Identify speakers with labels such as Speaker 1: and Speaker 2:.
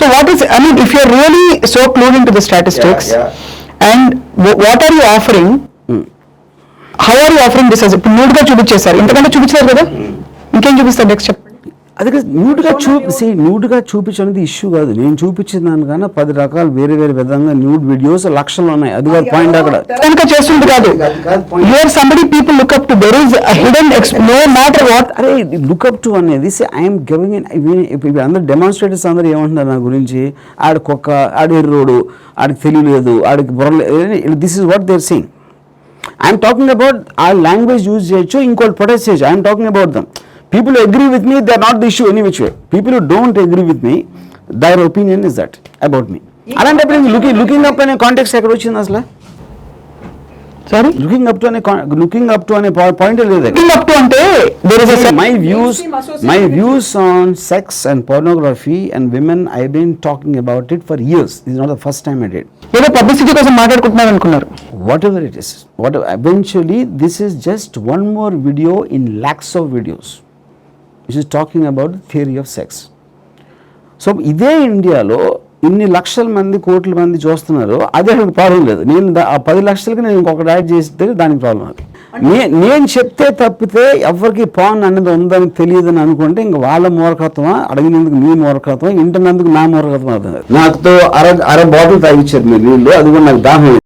Speaker 1: So what is, I mean, if you're really so clued into the statistics
Speaker 2: Yeah,
Speaker 1: and wh- what are you offering? How are you offering this as ఇప్పుడు nude గా చూపించేశారు ఇంతకంటే చూపించారు కదా ఇంకేం చూపిస్తారు next చెప్పండి
Speaker 3: అది న్యూడ్గా చూపి న్యూడ్గా చూపించడానికి ఇష్యూ కాదు. నేను చూపించిన దానికన్నా పది రకాలు వేరే వేరే విధంగా న్యూడ్ వీడియోస్ లక్షలు ఉన్నాయి. అది కాదు పాయింట్ అక్కడ.
Speaker 1: కనుక చేస్తుంది కాదు. You are somebody people look up to there is hidden no matter what
Speaker 3: are look up to అనేది ఐఎమ్ గివింగ్ ఇప్పుడు అందరు డెమాన్స్ట్రేటర్స్ అందరూ ఏమంటున్నారు నా గురించి? ఆడ కుక్క ఆడ ఎర్రోడు ఆడికి తెలియలేదు ఆడికి బుర్రలేదు this is what they're saying I'm talking about ఆ లాంగ్వేజ్ యూజ్ చేయొచ్చు ఇంకోటి ప్రొటెక్ట్ చేయొచ్చు. I'm talking about them people agree with me they not the issue any which way people don't agree with me their opinion is that about me అలాంటప్పుడు looking looking up అనే contacts ఎక్కడ వచ్చింది అసలు
Speaker 1: sorry
Speaker 3: looking up to అనే looking up to అనే point లేదు.
Speaker 1: Looking up to అంటే there is
Speaker 3: my
Speaker 4: with
Speaker 3: views on sex and pornography and women, I've been talking about it for years. This is not the first time I did.
Speaker 1: ఏదో publicity కోసం మాట్లాడుకుంటున్నారు అనుకున్నారు
Speaker 3: Whatever it is, what eventually this is just one more video in lakhs of videos, which is talking about the theory of sex. So ఇదే ఇండియాలో ఇన్ని లక్షల మంది కోట్ల మంది చూస్తున్నారు అదే అక్కడ ప్రాబ్లం లేదు. నేను ఆ పది లక్షలకి నేను ఇంకొకటి యాడ్ చేస్తే దానికి ప్రాబ్లం అది నేను చెప్తే తప్పితే ఎవరికి పాన్ అనేది ఉందని తెలియదని అనుకుంటే ఇంక వాళ్ళ మూర్ఖత్వమా? అడిగినందుకు మీ మూర్ఖత్వం ఇంటున్నందుకు నా మూర్ఖత్వం అర్థం నాకుతో అర అర బాటిల్ తాగిచ్చారు మీరు నీళ్ళు అది కూడా నాకు దాహం